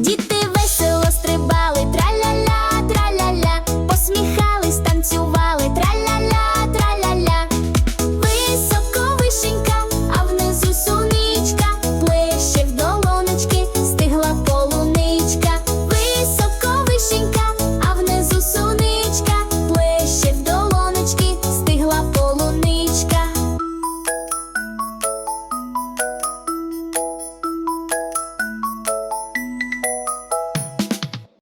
Діти